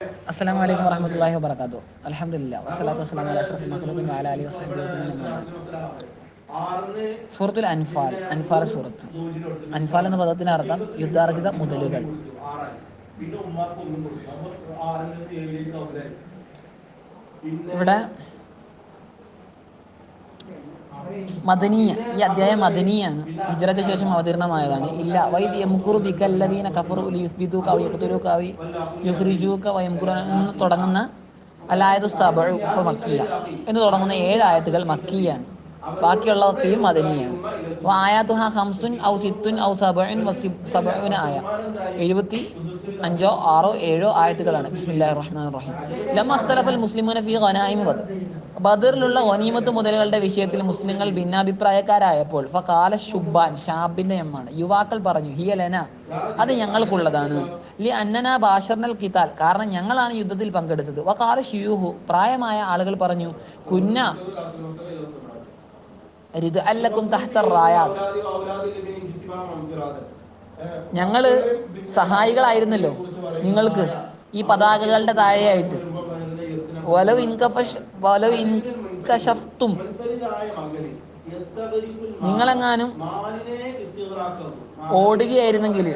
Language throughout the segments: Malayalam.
അസ്സലാമു അലൈക്കും വറഹ്മത്തുള്ളാഹി വബറകാതുഹു. അൽഹംദുലില്ലാ വസ്സലാത്തു വസ്സലാമു അലാ വഅലാ ആലിഹി വസ്ഹബിഹി അജ്മഈൻ. അമ്മാ സൂറത്തുൽ അൻഫാൽ. അൻഫാൽ സൂറത്ത്. അൻഫാൽ എന്ന പദത്തിന് അർത്ഥം യുദ്ധാർജിത മുതലുകൾ. പിന്നെ ഉമ്മാക്ക് ഒന്നും കൊടുക്കും അപ്പൊ ആറിൽ നിന്ന് ഏഴിലേക്ക് കൗലായി പിന്നെ ഇവിടെ മദനീയ ഈ അധ്യായം മദനീയാണ്. ഹിജ്റയ്ക്ക് ശേഷം അവതീർണമായതാണ്. ഇല്ല വൈദ്യ യംകുറു ബിക്കല്ലദീന കഫറു ലിയുസ്ബിതുക ഔ യഖ്തുലുക ഔ യുഖ്രിജൂക വ യംകുറൂന എന്ന് തുടങ്ങുന്ന അലായതു സബഉ ഫമക്കിയ എന്ന് തുടങ്ങുന്ന ഏഴ് ആയത്തുകൾ മക്കിയാണ് ബാക്കിയുള്ളതൊക്കെയും മദനിയാണ്. അപ്പോൾ ഹംസുൻ ഔ സിത്തുൻ ഔ സബഉൻ വ സബഉന ആയ. എഴുപത്തി അഞ്ചോ ആറോ ഏഴോ ആയത്തുകളാണ്. ബിസ്മില്ലാഹിർ റഹ്മാനിർ റഹീം. ലമ്മ അഖ്തലഫൽ മുസ്ലിമൂന ഫീ ഗനായിമ ബദർ. ബദറിലുള്ള ഗനീമത്ത് മുതലുകളുടെ വിഷയത്തിൽ മുസ്ലിങ്ങൾ ഭിന്നാഭിപ്രായക്കാരായപ്പോൾ ഫകാല ഷുബാൻ ഷാബിന്റെ എമ്മാണ്. യുവാക്കൾ പറഞ്ഞു ഹിയലന അത് ഞങ്ങൾക്കുള്ളതാണ്. ലി അന്നന ബാഷർനൽ കിതാൽ കാരണം ഞങ്ങളാണ് യുദ്ധത്തിൽ പങ്കെടുത്തത്. വകാല ഷിയൂഹു പ്രായമായ ആളുകൾ പറഞ്ഞു കുന്ന ഞങ്ങൾ സഹായികളായിരുന്നല്ലോ നിങ്ങൾക്ക് ഈ പതാകകളുടെ താഴെയായിട്ട്. നിങ്ങളെങ്ങാനും ഓടുകയായിരുന്നെങ്കിൽ.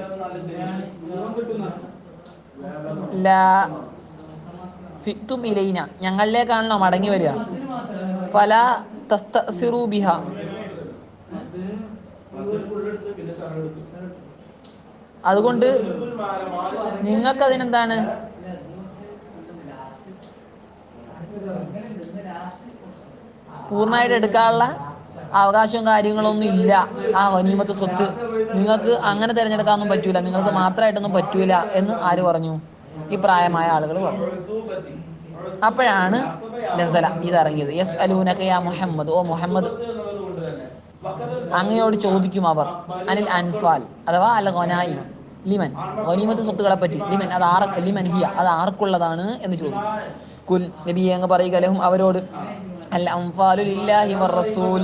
ഫിത്തും ഇലൈന. ഞങ്ങളിലേക്കാണല്ലോ മടങ്ങി വരിക. ഫല തസ്തസിറു ബിഹ മകൻ ഫുള്ളെടുത്ത് പിന്നെ ശരമെടുത്തു. അതുകൊണ്ട് നിങ്ങൾക്ക് അതിനെന്താണ് പൂർണമായിട്ട് എടുക്കാനുള്ള അവകാശവും കാര്യങ്ങളൊന്നും ഇല്ല ആ വനീമത്ത് സ്വത്ത് നിങ്ങൾക്ക് അങ്ങനെ തിരഞ്ഞെടുക്കാനൊന്നും പറ്റൂല നിങ്ങൾക്ക് മാത്രമായിട്ടൊന്നും പറ്റൂല എന്ന് ആര് പറഞ്ഞു ഈ പ്രായമായ ആളുകൾ പറഞ്ഞു. അപ്പോഴാണ് നസല ഇറങ്ങിയത് യെസ് അലൂനക യാ മുഹമ്മദ്. ഓ മുഹമ്മദ്. അങ്ങയോട് ചോദിക്കും അവർ അനിൽ അൻഫാൽ അഥവാ അൽ ഗൊനായി ലിമൻ ഗനീമത്ത് സ്വത്തുക്കളെ പറ്റി ലിമൻ അത് ആർ ലിമൻ ഹിയ അത് ആർക്കുള്ളതാണ്? എന്ന് ചോദിക്കും. കുൽ നബി അങ്ങ് പറയുക ലഹും അവരോട് അൽ അംഫാലു ലില്ലാഹി വർ റസൂൽ.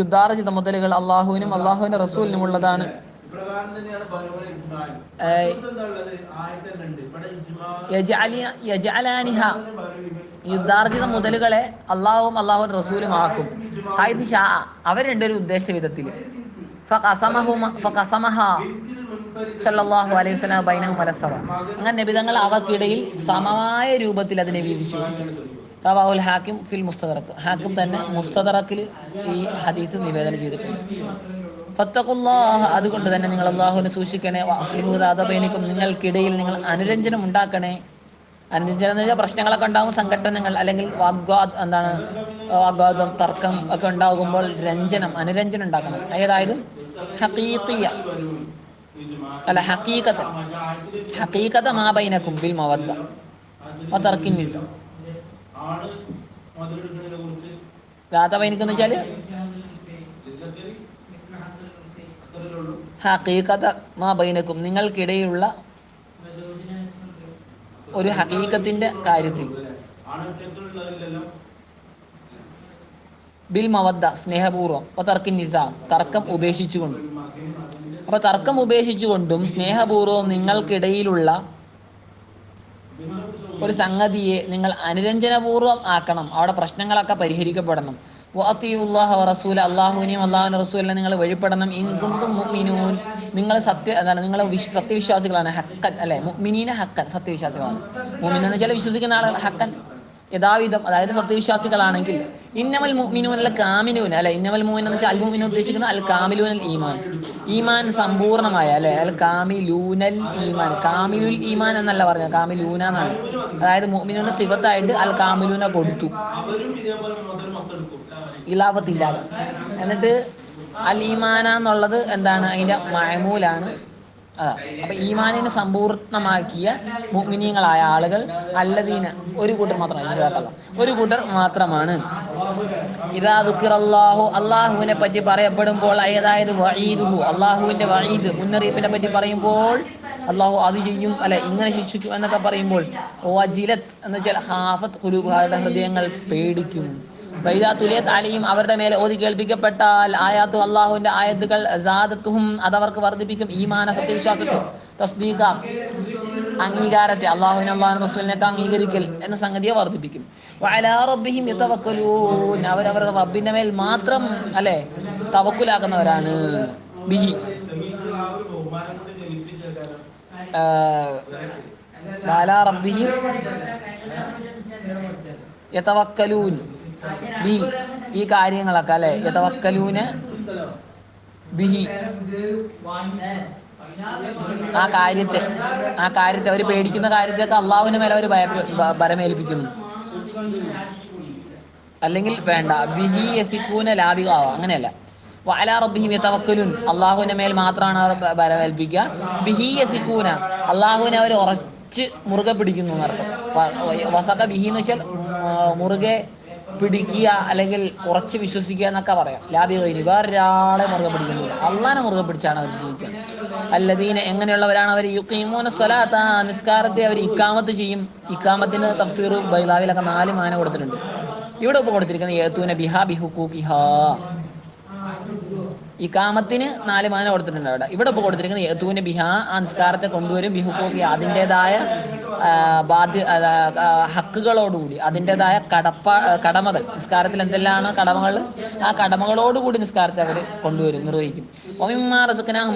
യുദ്ധാർജിത മുതലുകൾ അള്ളാഹുവിനും അള്ളാഹുവിന്റെ റസൂലിനും ഉള്ളതാണ് യുദ്ധാർജിത മുതലുകളെ അള്ളാഹും അള്ളാഹു റസൂലും ആക്കും ഹൈദ് ഷാ അവർ രണ്ടൊരു ഉദ്ദേശ വിധത്തിൽ സല്ലല്ലാഹു അലൈഹി വസല്ലം ബൈനഹും അലസവ അങ്ങനെ നബിതങ്ങൾ അവർക്കിടയിൽ സമമായ രൂപത്തിൽ അതിനെ വീതിച്ചു റവാഹുൽ ഹാക്കിം ഫിൽ മുസ്തദറക്ക് ഹാക്കിം തന്നെ മുസ്തദറക്കിൽ ഈ ഹദീസ് നിവേദനം ചെയ്തിട്ടുണ്ട്. അതുകൊണ്ട് തന്നെ നിങ്ങൾ അള്ളാഹുവിനെ സൂക്ഷിക്കണേ. അസ്ലിഹു ദാതബൈനിക്കും നിങ്ങൾക്കിടയിൽ നിങ്ങൾ അനുരഞ്ജനം ഉണ്ടാക്കണേ. അനുരഞ്ജനം വെച്ചാൽ പ്രശ്നങ്ങളൊക്കെ ഉണ്ടാകും സംഘടനകൾ അല്ലെങ്കിൽ വാഗ്വാദ് എന്താണ് വാഗ്വാദം തർക്കം ഒക്കെ ഉണ്ടാകുമ്പോൾ രഞ്ജനം അനുരഞ്ജനം ഉണ്ടാക്കണം. അതായത് ഹഖീഖിയ. അല്ല ഹക്കീക്കത്ത് ഹക്കീക്കത്ത് മാ ബൈനക്കും ബിൽ മവദ്ദ. വതർക്കിൻ നിസ ആണ് മധുരെടുക്കുന്നതിനെ ഹക്കീക്കത്ത് മാ നിങ്ങൾക്കിടയിലുള്ള ഒരു ഹക്കീക്കത്തിന്റെ കാര്യത്തിൽ. ബിൽ മവദ്ദ സ്നേഹപൂർവം അപ്പൊ തർക്കിൻ നിസ തർക്കം ഉപേക്ഷിച്ചുകൊണ്ട്. അപ്പൊ തർക്കം ഉപേക്ഷിച്ചുകൊണ്ടും സ്നേഹപൂർവം നിങ്ങൾക്കിടയിലുള്ള ഒരു സംഗതിയെ നിങ്ങൾ അനുരഞ്ജനപൂർവം ആക്കണം. അവിടെ പ്രശ്നങ്ങളൊക്കെ പരിഹരിക്കപ്പെടണം. അള്ളാഹുവിനെയും അള്ളാഹുവിന്റെ റസൂലിനെ നിങ്ങൾ വഴിപ്പെടണം. ഇൻ മുഅ്മിനൂൻ. നിങ്ങൾ സത്യ എന്താണ് നിങ്ങൾ വിശ് സത്യവിശ്വാസികളാണ്. ഹക്കൻ അല്ലെ? മുഅ്മിനീന ഹക്കൻ സത്യവിശ്വാസികളാണ്. മുഅ്മിൻ എന്ന് വെച്ചാൽ വിശ്വസിക്കുന്ന ആളുകൾ ഹക്കൻ യഥാവിധം അതായത് സത്യവിശ്വാസികളാണെങ്കിൽ ഇന്നമൽ മുഅ്മിനൂൻ അല്ല കാമിനൂൻ അല്ലെ? ഇന്നമൽ മുഅ്മിൻ എന്ന് വെച്ചാൽ അൽ മുഅ്മിൻ ഉദ്ദേശിക്കുന്നത് അൽ കാമിലൂൻ അൽ ഈമാൻ. ഈമാൻ സമ്പൂർണമായ അല്ലെ? അൽ കാമിലൂനൽ ഈമാൻ. കാമിലുൽ ഈമാൻ എന്നല്ല പറഞ്ഞത്. കാമിലൂന എന്നാണ്. അതായത് മുഅ്മിനൂന് സിഫത്തായിട്ട് അൽ കാമിലൂന കൊടുത്തു അവരും ഇതേപോലെ മുതൽ മൊത്തം എടുക്കും ഇലാപത്തില്ലാതെ എന്നിട്ട് അൽ ഈമാന എന്നുള്ളത് എന്താണ്? അതിന്റെ മഴമൂലാണ്. അതാ. അപ്പൊ ഈമാനിനെ സമ്പൂർണമാക്കിയ മുഅ്മിനീങ്ങളായ ആളുകൾ അല്ലദീന ഒരു കൂട്ടർ മാത്രമാണ്. ഒരു കൂട്ടർ മാത്രമാണ്. ഇതാ അള്ളാഹുവിനെ പറ്റി പറയപ്പെടുമ്പോൾ അതായത് വഈദുഹു അള്ളാഹുവിന്റെ വഴീദ് മുന്നറിയിപ്പിനെ പറ്റി പറയുമ്പോൾ അള്ളാഹു അത് ചെയ്യും അല്ലെ? ഇങ്ങനെ ശിക്ഷിക്കും എന്നൊക്കെ പറയുമ്പോൾ വജിലത്ത് എന്ന് വെച്ചാൽ ഹാഫത്ത് ഹൃദയങ്ങൾ പേടിക്കും. അലിയും അവരുടെ മേലെ ഓതി കേൾപ്പിക്കപ്പെട്ടാൽ ആയാത്തു അള്ളാഹുവിന്റെ ആയത്തുകൾ സാദത്തുഹും അതവർക്ക് വർദ്ധിപ്പിക്കും. ഈമാന സത്യവിശ്വാസത്തെ തസ്ദീഖ അംഗീകാരത്തെ അള്ളാഹുവിനെ അള്ളാഹു റസൂലിനൊക്കെ അംഗീകരിക്കൽ എന്ന സംഗതിയെ വർദ്ധിപ്പിക്കും. റബ്ബിഹിം അവരവരുടെ റബ്ബിന്റെ മേൽ മാത്രം അല്ലെ? തവക്കുലാക്കുന്നവരാണ്. ബിഹി. റബ്ബിഹിം യതവക്കലൂൻ. ബിഹി ഈ കാര്യങ്ങളൊക്കെ അല്ലെ? യഥവക്കലൂന് ബിഹി. ആ കാര്യത്തെ ആ കാര്യത്തെ അവർ പേടിക്കുന്ന കാര്യത്തെയൊക്കെ അള്ളാഹുവിന് മേലെ അവർ ഭരമേൽപ്പിക്കുന്നു. അല്ലെങ്കിൽ വേണ്ട. ബിഹി യസിക്കൂന ലാബികാവോ അങ്ങനെയല്ല. വഅല അള്ളാഹുവിന്റെ മേൽ മാത്രമാണ് അവർ ബലമേൽപ്പിക്കുക ബിഹി യസിക്കൂന അള്ളാഹുവിനെ അവർ ഉറച്ച് മുറുകെ പിടിക്കുന്നു എന്നർത്ഥം. വസക ബിഹി എന്ന് വെച്ചാൽ മുറുകെ പിടിക്കുക അല്ലെങ്കിൽ ഉറച്ച് വിശ്വസിക്കുക എന്നൊക്കെ പറയാം. ലാബി കഴിഞ്ഞു വേറൊരാളെ മുറുകെ പിടിക്കുന്നില്ല അള്ളാനെ മുറുകെ പിടിച്ചാണ് അവർ ജീവിക്കുക. അല്ലദീനെ എങ്ങനെയുള്ളവരാണ് അവർ? യുക്കീമൂന സ്വലാത്ത നിസ്കാരത്തെ അവർ ഇക്കാമത്ത് ചെയ്യും. ഇക്കാമത്തിന് തഫ്സീർ ബൈലാവിലൊക്കെ നാല് മാന കൊടുത്തിട്ടുണ്ട്. ഇവിടെ ഇപ്പോൾ കൊടുത്തിരിക്കുന്നത് ഏത്തൂന ബിഹാ ബിഹുക്കൂക്കിഹാ ഇക്കാമത്തിന് നാല് മാന കൊടുത്തിട്ടുണ്ട് അവിടെ. ഇവിടെ ഇപ്പോൾ കൊടുത്തിരിക്കുന്നത് യത്തുവിന് ബിഹാ ആ നിസ്കാരത്തെ കൊണ്ടുവരും. ബിഹുക്കൂക്കി അതിന്റെതായ ബാധ്യ ഹക്കുകളോടുകൂടി അതിന്റെതായ കടപ്പ കടമകൾ. നിസ്കാരത്തിൽ എന്തെല്ലാമാണ് കടമകൾ? ആ കടമകളോടുകൂടി നിസ്കാരത്തെ അവർ കൊണ്ടുവരും നിർവഹിക്കും. ഒമിമാർ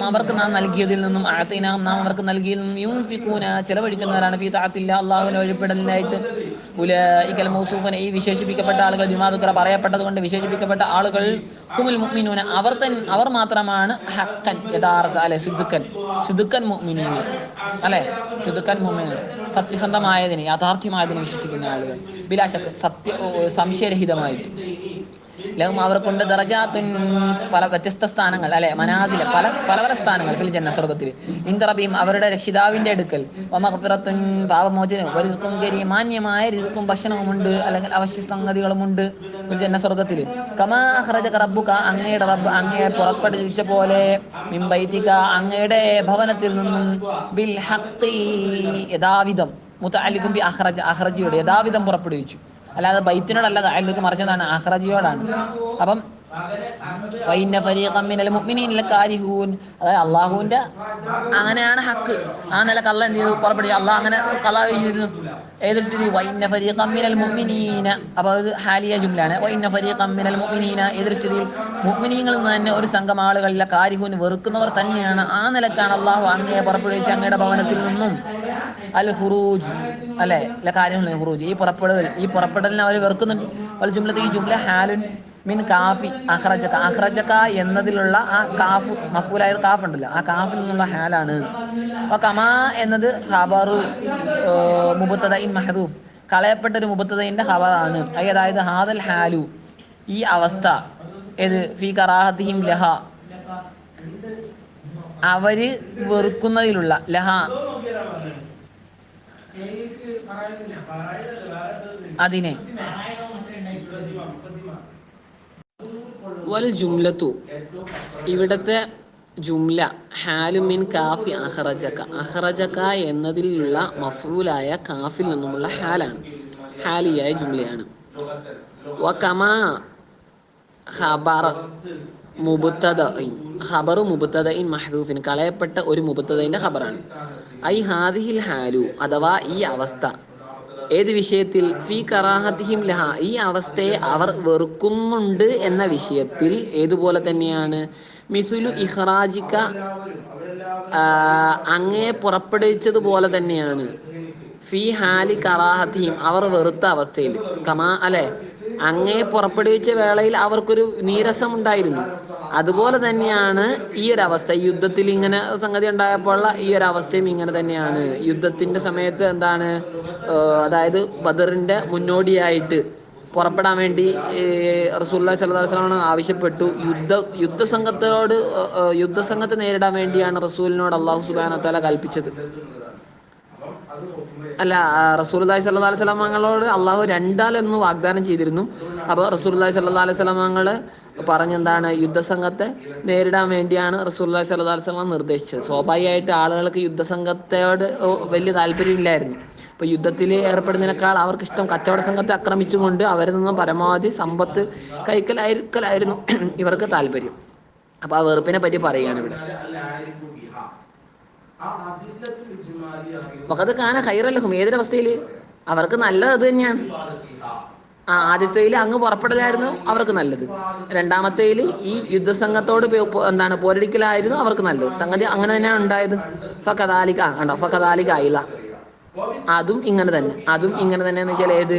അവർക്ക് നാം നൽകിയതിൽ നിന്നും ആഴത്തിനാഹും നാം അവർക്ക് നൽകിയതിൽ നിന്നും യൂഫിക്കൂന ചെലവഴിക്കുന്നവരാണ് ഫീ താത്തില്ല അള്ളാഹുവിനെ വഴിപ്പെടലിനായിട്ട്. ഇക്കൽ മൗസൂഫൻ ഈ വിശേഷിപ്പിക്കപ്പെട്ട ആളുകൾ വിമാതുക്കറ പറയപ്പെട്ടത് കൊണ്ട് വിശേഷിപ്പിക്കപ്പെട്ട ആളുകൾ കുമുൽ മുഅ്മിനൂന അവർ തൻ അവർ മാത്രമാണ് ഹക്കൻ യഥാർത്ഥ അല്ലെ സിദ്ധുക്കൻ സിദുക്കൻ മുഅ്മിനീൻ. അല്ലെ? സിദുക്കൻ മുഅ്മിനീൻ. സത്യസന്ധമായതിനെ യാഥാർത്ഥ്യമായതിനെ വിശ്വസിക്കുന്ന ആളുകൾ. ബിലാശക്ക് സത്യ സംശയരഹിതമായിട്ട്. ലഹും അവർക്കുണ്ട് ദറജാത്തുൻ പല വ്യത്യസ്ത സ്ഥാനങ്ങൾ അല്ലെ? മനാസിലെ പല പല പല സ്ഥാനങ്ങൾ ഫിൽ ജന്ന സ്വർഗത്തിൽ ഇന്ദ്രബീം അവരുടെ രക്ഷിതാവിന്റെ അടുക്കൽ. വമഗ്ഫിറത്തുൻ പാപമോചനവും വരിസുക്കും കരി മാന്യമായ രിസുക്കും ഭക്ഷണവുമുണ്ട് അല്ലെങ്കിൽ അവശ്യ സംഗതികളുമുണ്ട് ഫിൽ ജന്ന സ്വർഗത്തിൽ കമാ റബ്ബുക അങ്ങയുടെ റബ്ബ് അങ്ങയെ പുറപ്പെടുവിച്ച പോലെ മിംബൈത്തിക അങ്ങയുടെ ഭവനത്തിൽ നിന്നും ബിൽ ഹക്കി യഥാവിധം മുത്തഅല്ലിഖും ബി അഖ്റജ അഹ്റജിയുടെ യഥാവിധം പുറപ്പെടുവിച്ചു. അല്ലാതെ ബൈത്തിനോടല്ല അയൽക്ക് മറിച്ചതാണ് അഹ്റജിയോടാണ് അപ്പം അതായത് അള്ളാഹുവിന്റെ അങ്ങനെയാണ് ഹക്ക്. ആ നില കള്ള എന്ത് ചെയ്തു? പുറപ്പെടുക അള്ളാഹ് അങ്ങനെ കള്ള കഴിഞ്ഞിരുന്നു ഏതൊരു സ്ഥിതി വൈന്ന ഫരീഖം മിനൽ മുഅ്മിനീന. അപ്പോൾ അത് ഹാലിയ ജുംലാണ് വൈന്ന ഫരീഖം മിനൽ മുഅ്മിനീന. ഏതൊരു സ്ഥിതിയിൽ മുഅ്മിനീങ്ങളിൽ നിന്ന് തന്നെ ഒരു സംഘം ആളുകളിലെ കാരിഹൂൻ വെറുക്കുന്നവർ തന്നെയാണ്. ആ നിലക്കാണ് അള്ളാഹു അങ്ങയെ പുറപ്പെടുവിച്ച് അങ്ങയുടെ ഭവനത്തിൽ നിന്നും അൽ ഹുറൂജ്. അല്ലെ? അല്ല കാര്യങ്ങൾ ഹുറൂജ്. ഈ പുറപ്പെടൽ ഈ പുറപ്പെടലിനെ അവർ വെറുക്കുന്നുണ്ട്. പല ജുംലത്തെ ഈ ജുംല ഹാലുൻ മിൻ കാഫി അഹ്റജക്ക അഹ്റജക്ക എന്നതിലുള്ള ആ കാഫ് മഫൂലായ കാഫ് ഉണ്ടല്ലോ. ആ കാഫിൽ നിന്നുള്ള ഹാലാണ്. അപ്പൊ കമാ എന്നത് ഖബറു മുബത്തത ഇൻ മഹദൂഫ്. കളയപ്പെട്ട ഒരു മുബത്തതയിന്റെ ഖബറാണ്. അതായത് ഹാദൽ ഹാലു. ഈ അവസ്ഥ. ഏത്? ഫി കറാഹത്തിഹിം ലഹ. അവർ വെറുക്കുന്നതിലുള്ള ലഹ. അതിനെ. വൽ ജുംലത്തു. ഇവിടത്തെ ജുംല ഹാലുമിൻ കാഫി അഹ്റജക്ക അഹ്റജക്ക എന്നതിലുള്ള മഫൂലായ കാഫിൽ നിന്നുമുള്ള ഹാലാണ്. ഹാലിയായ ജുംലയാണ്. വകമാ ഖബറ മുബത്തദഇൻ. ഖബറു മുബത്തദഇൻ മഹ്ദൂഫിൻ. കളയപ്പെട്ട ഒരു മുബത്തദയിന്റെ ഖബറാണ്. ഐ ഹാദിഹിൽ ഹാലു അഥവാ ഈ അവസ്ഥ. ഏത് വിഷയത്തിൽ? ഫീ കറാഹത്തിഹിം ലഹ. ഈ അവസ്ഥയെ അവർ വെറുക്കുന്നുണ്ട് എന്ന വിഷയത്തിൽ ഏതുപോലെ തന്നെയാണ്? മിസുലു ഇഹ്റാജിക്ക അങ്ങേ പുറപ്പെടുവിച്ചതുപോലെ തന്നെയാണ്. ഫി ഹാലി കറാഹത്തിഹിം. അവർ വെറുത്ത അവസ്ഥയിൽ. കമാ അല്ലെ? അങ്ങയെ പുറപ്പെടുവിച്ച വേളയിൽ അവർക്കൊരു നീരസം ഉണ്ടായിരുന്നു അതുപോലെ തന്നെയാണ് ഈ ഒരു അവസ്ഥ. യുദ്ധത്തിൽ ഇങ്ങനെ സംഗതി ഉണ്ടായപ്പോഴുള്ള ഈ ഒരു അവസ്ഥയും ഇങ്ങനെ തന്നെയാണ്. യുദ്ധത്തിന്റെ സമയത്ത് എന്താണ് അതായത് ബദറിന്റെ മുന്നോടിയായിട്ട് പുറപ്പെടാൻ വേണ്ടി റസൂല്ലാ വസല്ലം ആവശ്യപ്പെട്ടു. യുദ്ധ യുദ്ധസംഘത്തോട് യുദ്ധസംഘത്തെ നേരിടാൻ വേണ്ടിയാണ് റസൂലിനോട് അള്ളാഹു സുബാന തല കൽപ്പിച്ചത്. അല്ല റസൂൽല്ലാഹി സല്ലാ അലൈഹി സ്വലാമങ്ങളോട് അള്ളാഹു രണ്ടാലെന്ന് വാഗ്ദാനം ചെയ്തിരുന്നു. അപ്പോൾ റസൂൽല്ലാഹി സല്ലാ അലൈഹി സ്വലാം തങ്ങൾ പറഞ്ഞെന്താണ്? യുദ്ധസംഘത്തെ നേരിടാൻ വേണ്ടിയാണ് റസൂൽല്ലാഹി സല്ലാ അലൈഹി സ്വലാം നിർദ്ദേശിച്ചത്. സ്വാഭാവികമായിട്ട് ആളുകൾക്ക് യുദ്ധസംഘത്തോട് വലിയ താല്പര്യമില്ലായിരുന്നു അപ്പോൾ യുദ്ധത്തിൽ ഏർപ്പെടുന്നതിനേക്കാൾ അവർക്ക് ഇഷ്ടം കച്ചവട സംഘത്തെ ആക്രമിച്ചുകൊണ്ട് അവരിൽ നിന്നും പരമാവധി സമ്പത്ത് കൈക്കലായിരിക്കലായിരുന്നു ഇവർക്ക് താല്പര്യം. അപ്പോൾ ആ വെറുപ്പിനെ പറ്റി പറയുകയാണ് ഇവിടെ. വഖത് കാന ഖൈറല്ലഹും. ഏതൊരവസ്ഥയിൽ അവർക്ക് നല്ലത് അത് തന്നെയാണ്. ആ ആദ്യത്തേയിൽ അങ്ങ് പുറപ്പെടലായിരുന്നു അവർക്ക് നല്ലത്. രണ്ടാമത്തേൽ ഈ യുദ്ധസംഘത്തോട് എന്താണ് പോരടിക്കലായിരുന്നു അവർക്ക് നല്ലത്. സംഗതി അങ്ങനെ തന്നെയാണ് ഉണ്ടായത്. ഫക്കദാലിക കണ്ടോ? ഫക്കദാലിക ആയില്ല അതും ഇങ്ങനെ തന്നെ. അതും ഇങ്ങനെ തന്നെ എന്ന് വെച്ചാൽ ഏത്?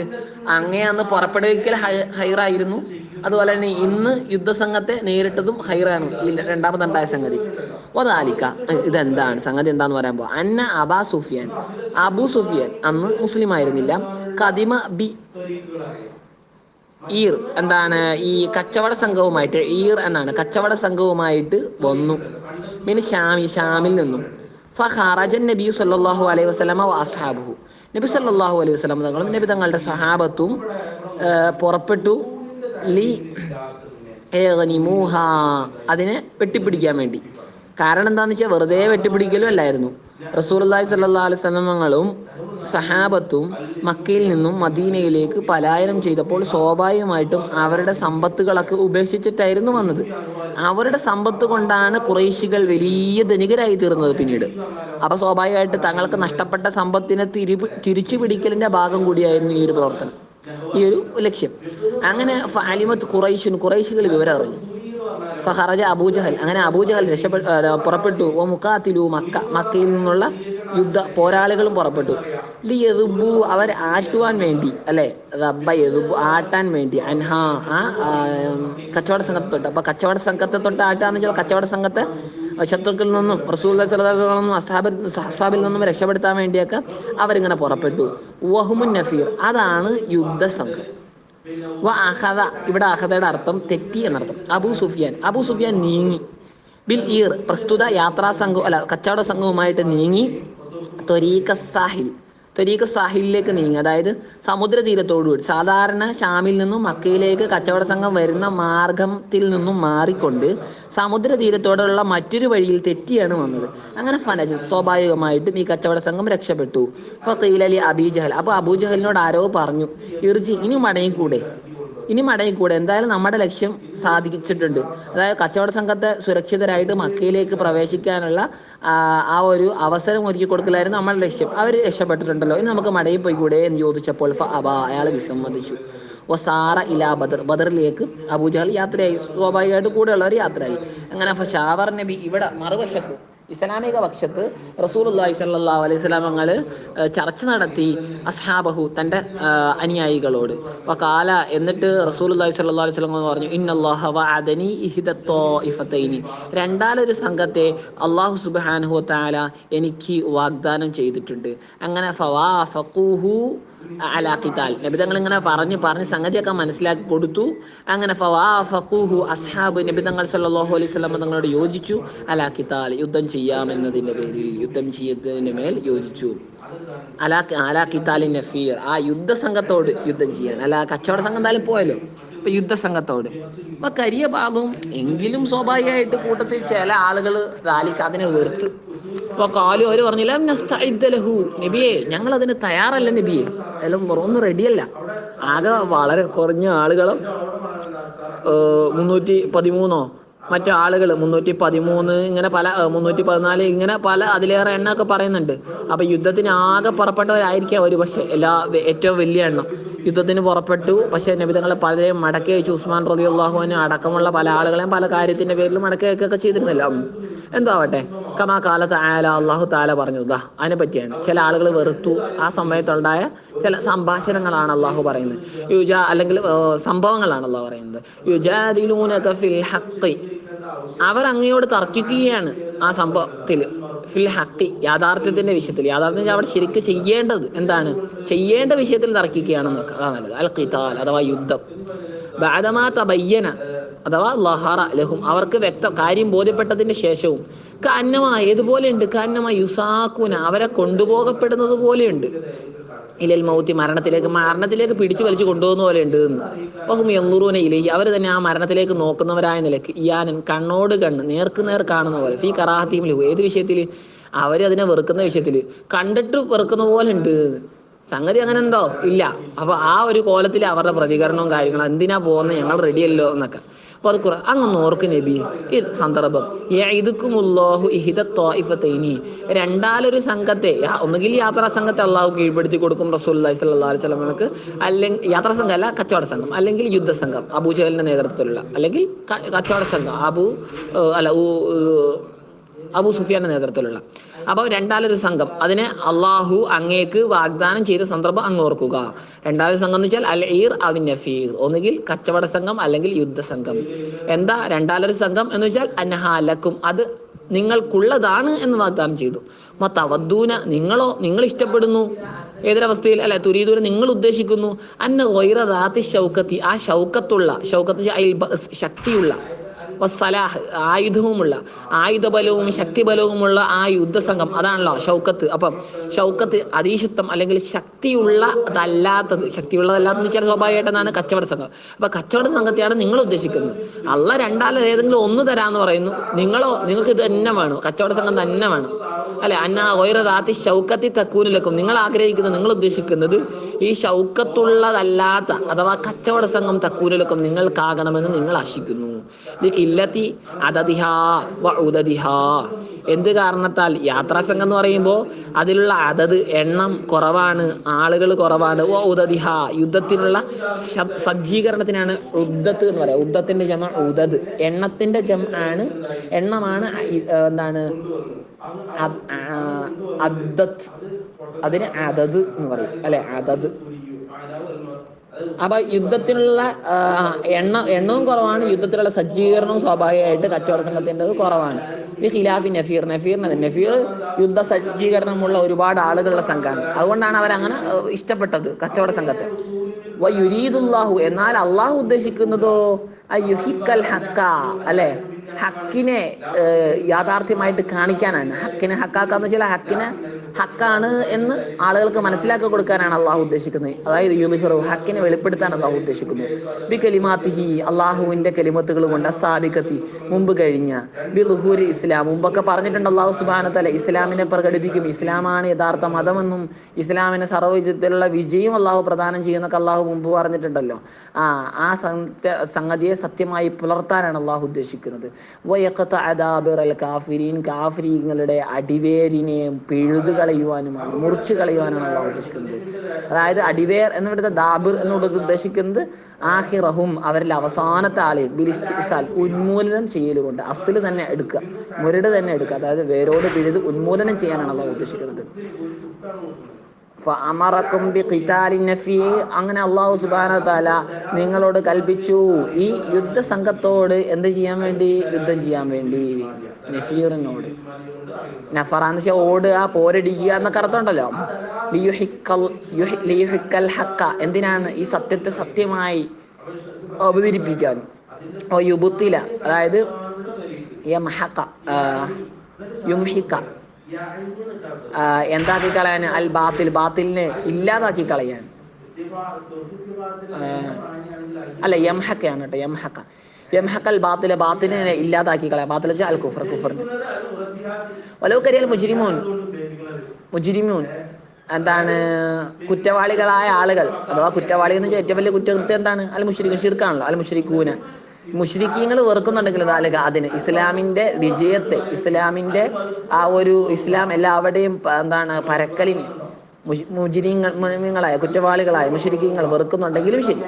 അങ്ങേ അന്ന് പുറപ്പെടുവിക്കൽ ഹൈറായിരുന്നു. അതുപോലെ തന്നെ ഇന്ന് യുദ്ധസംഘത്തെ നേരിട്ടതും ഹൈറാണ്. ഈ രണ്ടാമതുണ്ടായ സംഗതി. ഒതാലിക്ക ഇതെന്താണ്? സംഗതി എന്താന്ന് പറയാൻ പോ അന്ന അബാ സുഫിയാൻ. അബു സുഫിയാൻ അന്ന് മുസ്ലിം ആയിരുന്നില്ല കദിമ ബി ഈർ എന്താണ്? ഈ കച്ചവട സംഘവുമായിട്ട് ഈർ എന്നാണ്. കച്ചവട സംഘവുമായിട്ട് വന്നു. മീൻ ഷാമി ഷാമിൽ നിന്നും. ഫഖറജൻ നബി സല്ലാഹു അലൈഹി വസ്ലമ വ അസ്ഹാബുഹു. നബി സല്ലാഹു അലൈഹി വസ്ലാം തങ്ങളും നബി തങ്ങളുടെ സഹാബത്തും പുറപ്പെട്ടു. ലി അതിനെ വെട്ടിപ്പിടിക്കാൻ വേണ്ടി. കാരണം എന്താണെന്ന് വെച്ചാൽ വെറുതെ വെട്ടിപ്പിടിക്കലും അല്ലായിരുന്നു. സ്വല്ലല്ലാഹു അലൈഹി വസല്ലമകളും സഹാബത്തും മക്കയിൽ നിന്നും മദീനയിലേക്ക് പലായനം ചെയ്തപ്പോൾ സ്വാഭാവികമായിട്ടും അവരുടെ സമ്പത്തുകളൊക്കെ ഉപേക്ഷിച്ചിട്ടായിരുന്നു വന്നത്. അവരുടെ സമ്പത്ത് കൊണ്ടാണ് കുറേശികൾ വലിയ ധനികരായി തീർന്നത് പിന്നീട്. അപ്പൊ സ്വാഭാവികമായിട്ട് തങ്ങൾക്ക് നഷ്ടപ്പെട്ട സമ്പത്തിനെ തിരി തിരിച്ചു പിടിക്കലിന്റെ ഭാഗം കൂടിയായിരുന്നു ഈ ഒരു പ്രവർത്തനം. ഈ ഒരു ലക്ഷ്യം. അങ്ങനെ ഫാലിമത്ത് കുറേശിന് കുറേശികൾ വിവരം അറിഞ്ഞു ഫഹറജ അബൂജഹൽ അങ്ങനെ അബൂജഹൽ രക്ഷപ്പെട്ടു പുറപ്പെട്ടു. ഓ മുക്കാത്തിലു മക്ക മക്കയിൽ നിന്നുള്ള യുദ്ധ പോരാളികളും പുറപ്പെട്ടു. ലി എറുബു അവർ ആറ്റുവാൻ വേണ്ടി അല്ലെ? റബ്ബ എറുബു ആട്ടാൻ വേണ്ടി. അൻഹാ ആ കച്ചവട സംഘത്തെ തൊട്ട്. അപ്പൊ കച്ചവട സംഘത്തെ തൊട്ട് ആട്ടാന്ന് വെച്ചാൽ കച്ചവട സംഘത്തെ ശത്രുക്കളിൽ നിന്നും റസൂൽ നിന്നും അസാബിൽ അസാബിൽ നിന്നും രക്ഷപ്പെടുത്താൻ വേണ്ടിയൊക്കെ അവരിങ്ങനെ പുറപ്പെട്ടു. വഹുമുൻ നഫീർ അതാണ് യുദ്ധസംഘം വ ഇവിടെ അഹദയുടെ അർത്ഥം തെറ്റി എന്നർത്ഥം. അബു സുഫിയാൻ. അബു സുഫിയാൻ നീങ്ങി. ബിൽ ഈർ. പ്രസ്തുത യാത്രാ സംഘം അല്ല കച്ചവട സംഘവുമായിട്ട് നീങ്ങി. ത്വരീക സാഹിൽ. ത്വരീക സാഹിലിലേക്ക് നീങ്ങി. അതായത് സമുദ്രതീരത്തോടുകൂടി സാധാരണ ഷാമിൽ നിന്നും മക്കയിലേക്ക് കച്ചവട സംഘം വരുന്ന മാർഗത്തിൽ നിന്നും മാറിക്കൊണ്ട് സമുദ്രതീരത്തോടുള്ള മറ്റൊരു വഴിയിൽ തെറ്റിയാണ് വന്നത്. അങ്ങനെ ഫനജ് സ്വാഭാവികമായിട്ടും ഈ കച്ചവട സംഘം രക്ഷപ്പെട്ടു. ഫീൽ അലി അബീജഹൽ അപ്പോൾ അബൂജഹലിനോട് ആരോ പറഞ്ഞു ഇർജി ഇനി മടങ്ങിക്കൂടെ ഇനി മടങ്ങിക്കൂടെ എന്തായാലും നമ്മുടെ ലക്ഷ്യം സാധിച്ചിട്ടുണ്ട്. അതായത് കച്ചവട സംഘത്തെ സുരക്ഷിതരായിട്ട് മക്കയിലേക്ക് പ്രവേശിക്കാനുള്ള ആ, ഒരു അവസരം ഒരുക്കി കൊടുക്കലായിരുന്നു നമ്മുടെ ലക്ഷ്യം. അവർ രക്ഷപ്പെട്ടിട്ടുണ്ടല്ലോ. ഇനി നമുക്ക് മടങ്ങി പോയിക്കൂടെ എന്ന് ചോദിച്ചപ്പോൾ അബ അയാൾ വിസമ്മതിച്ചു. ഒസാറ ഇലാ ബദർ. ബദറിലേക്ക് അബൂജഹൽ യാത്രയായി. സ്വാഭാവികമായിട്ട് കൂടെയുള്ളവർ യാത്രയായി. അങ്ങനെ ഷാവർ നബി ഇവിടെ മറുവശത്ത് ഇസ്ലാമിക പക്ഷത്ത് റസൂലുള്ളാഹി സ്വല്ലല്ലാഹു അലൈഹി വസല്ലം തങ്ങൾ ചർച്ച നടത്തി അസ്ഹാബഹു തന്റെ അനുയായികളോട്. വകാല എന്നിട്ട് റസൂലുള്ളാഹി സ്വല്ലല്ലാഹു അലൈഹി വസല്ലം പറഞ്ഞു ഇന്നല്ലാഹ വഅദനി രണ്ടാലൊരു സംഘത്തെ അള്ളാഹു സുബ്ഹാനഹു താല എനിക്ക് വാഗ്ദാനം ചെയ്തിട്ടുണ്ട്. അങ്ങനെ ഫവാഫഖൂഹു അലാ ഖിതാൽ നബി തങ്ങൾ ഇങ്ങനെ പറഞ്ഞ് പറഞ്ഞ് സംഗതിയൊക്കെ മനസ്സിലാക്കി കൊടുത്തു. അങ്ങനെ അസ്ഹാബ് നബിതങ്ങൾ സല്ലല്ലാഹു അലൈഹി വസല്ലം തങ്ങളോട് യോജിച്ചു. അലാഖിത്താൽ യുദ്ധം ചെയ്യാമെന്നതിന്റെ പേരിൽ യുദ്ധം ചെയ്യുന്നതിന് മേൽ യോജിച്ചു. അലാ അലാ ഖിതാലിൻ നഫീർ. ആ യുദ്ധസംഘത്തോട് യുദ്ധം ചെയ്യാൻ. അല്ല കച്ചവട സംഘം എന്തായാലും പോയല്ലോ. ഇപ്പൊ യുദ്ധസംഘത്തോട്. അപ്പൊ കരിയ ഭാഗവും എങ്കിലും സ്വാഭാവികമായിട്ട് കൂട്ടത്തിൽ ചില ആളുകൾ റാലിക്ക് അതിനെ വെറുത്ത്. ഇപ്പൊ കാലു അവർ പറഞ്ഞില്ല നബിയെ ഞങ്ങൾ അതിന് തയ്യാറല്ല നബിയെ. എല്ലാം ഒന്നും റെഡിയല്ല. ആകെ വളരെ കുറഞ്ഞ ആളുകളും മുന്നൂറ്റി പതിമൂന്നോ മറ്റു ആളുകൾ മുന്നൂറ്റി പതിമൂന്ന് ഇങ്ങനെ പല മുന്നൂറ്റി പതിനാല് ഇങ്ങനെ പല അതിലേറെ എണ്ണമൊക്കെ പറയുന്നുണ്ട്. അപ്പൊ യുദ്ധത്തിന് ആകെ പുറപ്പെട്ടവരായിരിക്കാം ഒരു പക്ഷെ എല്ലാ ഏറ്റവും വലിയ എണ്ണം. യുദ്ധത്തിന് പുറപ്പെട്ടു. പക്ഷെ നബിതങ്ങളെ പലരെയും മടക്കി അയച്ചു. ഉസ്മാൻ റബി അള്ളാഹുവിന് അടക്കമുള്ള പല ആളുകളെയും പല കാര്യത്തിന്റെ പേരിൽ മടക്കി അയക്കുകയൊക്കെ ചെയ്തിരുന്നില്ല. ഉം. എന്തോ ആവട്ടെ കമാ കാലത്ത് ആയാല അള്ളാഹു താല പറഞ്ഞു ദാ അതിനെ പറ്റിയാണ്. ചില ആളുകൾ വെറുത്തു. ആ സമയത്തുണ്ടായ ചില സംഭാഷണങ്ങളാണ് അള്ളാഹു പറയുന്നത്. യുജ അല്ലെങ്കിൽ സംഭവങ്ങളാണ് അള്ളാഹു പറയുന്നത്. യുജാദിലൂനക ഫിൽ ഹഖ് അവർ അങ്ങയോട് തർക്കിക്കുകയാണ് ആ സംഭവത്തിൽ. ഫിൽ ഹക്കി യാഥാർത്ഥ്യത്തിന്റെ വിഷയത്തിൽ. യാഥാർത്ഥ്യം അവർ ശരിക്ക് ചെയ്യേണ്ടത് എന്താണ്? ചെയ്യേണ്ട വിഷയത്തിൽ തർക്കിക്കുകയാണെന്ന് നോക്കുക അതാ നല്ലത്. അൽ ഖിതാൽ അഥവാ യുദ്ധം. ബാദമാ തബയ്യന അഥവാ ലഹറ ലഹും. അവർക്ക് വ്യക്ത കാര്യം ബോധ്യപ്പെട്ടതിന് ശേഷവും. കന്നമ ഏതുപോലെ ഉണ്ട്? കന്നമ യുസാക്കൂന അവരെ കൊണ്ടുപോകപ്പെടുന്നത് പോലെയുണ്ട് ഇലൽ മൗത്തി മരണത്തിലേക്ക് മരണത്തിലേക്ക് പിടിച്ചു വലിച്ചു കൊണ്ടുപോകുന്ന പോലെ ഉണ്ട് എന്ന്. ബഹും എന്നുറൂന ഇലേഹി. അവർ തന്നെ ആ മരണത്തിലേക്ക് നോക്കുന്നവരായ നിലയ്ക്ക് ഇയാനൻ കണ്ണോട് കണ്ണ് നേർക്ക് നേർ കാണുന്ന പോലെ ഫീ കറാഹത്തീം ലഹു. ഏത് വിഷയത്തിൽ അവർ അതിനെ വെറുക്കുന്ന വിഷയത്തിൽ കണ്ടിട്ട് വെറുക്കുന്ന പോലെ ഉണ്ട് സംഗതി അങ്ങനെ ഉണ്ടോ? ഇല്ല. അപ്പൊ ആ ഒരു കോലത്തിൽ അവരുടെ പ്രതികരണവും കാര്യങ്ങളും എന്തിനാ പോകുന്നത്? ഞങ്ങൾ റെഡിയല്ലോ എന്നൊക്കെ. അപ്പോൾ അത് കുറെ അങ്ങ് ഓർക്ക് നബി. ഈ സന്ദർഭം. ഇതുക്കുമുല്ലാഹു ഇഹിദ ത്വായിഫത്തൈനി രണ്ടാലൊരു സംഘത്തെ ഒന്നുകിൽ യാത്രാ സംഘത്തെ അള്ളാഹു കീഴ്പ്പെടുത്തി കൊടുക്കും റസൂല്ലി സ്വല്ലാ അലൈഹി സ്വലമക്ക് അല്ലെങ്കിൽ യാത്രാ സംഘം അല്ല കച്ചവട സംഘം. അല്ലെങ്കിൽ യുദ്ധസംഘം അബൂ ജഹലിന്റെ നേതൃത്വത്തിലുള്ള. അല്ലെങ്കിൽ കച്ചവട സംഘം. അബു അല്ല അബൂ സുഫിയാന്റെ നേതൃത്വത്തിലുള്ള. അപ്പോൾ രണ്ടാലൊരു സംഘം. അതിനെ അള്ളാഹു അങ്ങേക്ക് വാഗ്ദാനം ചെയ്ത സന്ദർഭം അങ്ങ് ഓർക്കുക. രണ്ടാലൊരു സംഘം എന്ന് വെച്ചാൽ അൽ ഈർ അവിൻ നഫീർ. ഒന്നുകിൽ കച്ചവട സംഘം അല്ലെങ്കിൽ യുദ്ധ സംഘം. എന്താ? രണ്ടാലൊരു സംഘം എന്ന് വെച്ചാൽ അനഹാലക്കും അത് നിങ്ങൾക്കുള്ളതാണ് എന്ന് വാഗ്ദാനം ചെയ്തു. മത്തവദ്ദൂന നിങ്ങളോ നിങ്ങൾ ഇഷ്ടപ്പെടുന്നു. ഏതൊരവസ്ഥയിൽ? അല്ലെ തുരീദൂര നിങ്ങൾ ഉദ്ദേശിക്കുന്നു. അന്ന ഗൈറദാത്തി ഷൗക്കത്തി ആ ഷൗക്കത്തുള്ള ഷൗക്കത്ത് ശക്തിയുള്ള വസ്സലാഹ് ആയുധവുമുള്ള ആയുധബലവും ശക്തിബലവുമുള്ള ആ യുദ്ധസംഘം. അതാണല്ലോ ഷൗക്കത്ത്. അപ്പം ഷൗക്കത്ത് അതീശത്വം അല്ലെങ്കിൽ ശക്തിയുള്ള അതല്ലാത്തത് ശക്തിയുള്ളതല്ലാത്തത് വെച്ചാൽ സ്വാഭാവികമായിട്ടാണ് കച്ചവട സംഘം. അപ്പൊ കച്ചവട സംഘത്തെയാണ് നിങ്ങൾ ഉദ്ദേശിക്കുന്നത്. അള്ള രണ്ടാല ഏതെങ്കിലും ഒന്ന് തരാന്ന് പറയുന്നു. നിങ്ങളോ നിങ്ങൾക്ക് ഇത് തന്നെ വേണം. കച്ചവട സംഘം തന്നെ വേണം. അല്ലെ? അന്ന ഓരോ ഷൗക്കത്തി തക്കൂനിലക്കും നിങ്ങൾ ആഗ്രഹിക്കുന്നത് നിങ്ങൾ ഉദ്ദേശിക്കുന്നത് ഈ ഷൗക്കത്തുള്ളതല്ലാത്ത അഥവാ കച്ചവട സംഘം തക്കൂനിലക്കും നിങ്ങൾക്കാകണമെന്ന് നിങ്ങൾ ആശിക്കുന്നു. ഇത് കില്ലത്തി അതതിഹാ വ ഉദതിഹാ. എന്ത് കാരണത്താൽ യാത്രാ സംഘം എന്ന് പറയുമ്പോൾ അതിലുള്ള അതത് എണ്ണം കുറവാണ് ആളുകൾ കുറവാണ്. ഓ ഉദതിഹ യുദ്ധത്തിനുള്ള സജ്ജീകരണത്തിനാണ് ഉദ്ദത്ത് എന്ന് പറയാം. ഉദ്ദത്തിന്റെ ജമ ഉദത്. എണ്ണത്തിന്റെ ജം ആണ് എണ്ണമാണ് എന്താണ് അദ്ദത്ത്. അതിന് അതത് എന്ന് പറയും. അല്ലെ? അതത്. അപ്പൊ യുദ്ധത്തിനുള്ള എണ്ണ എണ്ണവും കുറവാണ്. യുദ്ധത്തിലുള്ള സജ്ജീകരണവും സ്വാഭാവികമായിട്ട് കച്ചവട സംഘത്തിന്റെ കുറവാണ്. ഇത് ഖിലാഫി നഫീർ. നഫീറിന് നഫീർ യുദ്ധ സജ്ജീകരണമുള്ള ഒരുപാട് ആളുകളുടെ സംഘമാണ്. അതുകൊണ്ടാണ് അവരങ്ങനെ ഇഷ്ടപ്പെട്ടത് കച്ചവട സംഘത്തെ. യുരീദുല്ലാഹു. എന്നാൽ അള്ളാഹു ഉദ്ദേശിക്കുന്നതോ അയ്യുഹിക്കൽ ഹക്ക അല്ലെ? ഹക്കിനെ യാഥാർത്ഥ്യമായിട്ട് കാണിക്കാനാണ്. ഹക്കിനെ ഹക്കാക്കാന്ന് വെച്ചാൽ ഹക്കിനെ ഹക്കാണ് എന്ന് ആളുകൾക്ക് മനസ്സിലാക്കി കൊടുക്കാനാണ് അള്ളാഹു ഉദ്ദേശിക്കുന്നത്. അതായത് യുലിഹറു ഹക്കിനെ വെളിപ്പെടുത്താൻ അള്ളാഹു ഉദ്ദേശിക്കുന്നു. ബി കലിമാത്തിഹി അള്ളാഹുവിന്റെ കലിമത്തുകൾ കൊണ്ട് അസാബിക്കത്തി മുമ്പ് കഴിഞ്ഞ ബി ലുഹൂരി ഇസ്ലാം മുമ്പൊക്കെ പറഞ്ഞിട്ടുണ്ട് അള്ളാഹു സുബാനത്തല ഇസ്ലാമിനെ പ്രകടിപ്പിക്കും. ഇസ്ലാമാണ് യഥാർത്ഥ മതമെന്നും ഇസ്ലാമിനെ സർവവിധത്തിലുള്ള വിജയം അള്ളാഹു പ്രദാനം ചെയ്യുന്നൊക്കെ അള്ളാഹു മുമ്പ് പറഞ്ഞിട്ടുണ്ടല്ലോ. ആ ആ സംഗതിയെ സത്യമായി പുലർത്താനാണ് അള്ളാഹു ഉദ്ദേശിക്കുന്നത്. വയക്കത്ത അദാബിറൽ കാഫിരീൻ കാഫിരീങ്ങളുടെ അടിവേരിനെ പിഴുതു കളയുവാനുമാണ് മുറിച്ചു കളയുവാനാണ് അള്ളാഹു ഉദ്ദേശിക്കുന്നത്. അതായത് അടിവേർ എന്നിവിടുത്തെ ദാബിർ എന്നുള്ളത് ഉദ്ദേശിക്കുന്നത് ആഹിറഹും അവരിൽ അവസാനത്തെ ആളെ ബിലിസ്റ്റിസാൽ ഉന്മൂലനം ചെയ്യലുകൊണ്ട് അസിൽ തന്നെ എടുക്കുക മുരട് തന്നെ എടുക്കുക അതായത് വേരോട് പിഴുത് ഉന്മൂലനം ചെയ്യാനാണ് അള്ളാഹു ഉദ്ദേശിക്കുന്നത്. അങ്ങനെ അള്ളാഹു സുബാന നിങ്ങളോട് കൽപ്പിച്ചു ഈ യുദ്ധസംഘത്തോട് എന്ത് ചെയ്യാൻ വേണ്ടി? യുദ്ധം ചെയ്യാൻ വേണ്ടി. നഫീറിനോട്. നഫറ എന്ന് വെച്ചാൽ ഓടുക പോരടിക്കുക എന്നൊക്കെ അർത്ഥമുണ്ടല്ലോ. ലിയുഹിക്കൽ യുഹി- ലിയുഹിക്കൽ ഹക്ക എന്തിനാണ് ഈ സത്യത്തെ സത്യമായി അവതരിപ്പിക്കാൻ? ഓ യുബുത്തില. അതായത് എന്താക്കി കളയാൻ? അൽ ബാത്തിൽ. ബാത്തിലിനെ ഇല്ലാതാക്കി കളയാൻ. അല്ല യംഹക്കയാണ് കേട്ടോ യംഹക്ക യംഹക്കൽ ബാത്തിലെ ബാത്തിനെ ഇല്ലാതാക്കി കളയാൻ ബാത്തിൽ അൽ കുഫർ. കുഫറിന് വലവുക്കരിയാൽ മുജിരിമോൻ. മുജിരിമൂൻ. എന്താണ്? കുറ്റവാളികളായ ആളുകൾ. അഥവാ കുറ്റവാളി എന്ന് വെച്ചാൽ ഏറ്റവും വലിയ കുറ്റകൃത്യം എന്താണ്? അൽ മുഷരിഖ് ഷിർക്കാണല്ലോ അൽ മുഷരിക്കൂന മുഷരിക്കീങ്ങൾ വെറുക്കുന്നുണ്ടെങ്കിൽ നാലുക അതിന് ഇസ്ലാമിന്റെ വിജയത്തെ ഇസ്ലാമിന്റെ ആ ഒരു ഇസ്ലാം എല്ലാവരുടെയും എന്താണ് പരക്കലിന് മുജിരിങ്ങൾ കുറ്റവാളികളായ മുഷരിക്കീങ്ങൾ വെറുക്കുന്നുണ്ടെങ്കിലും ശരി.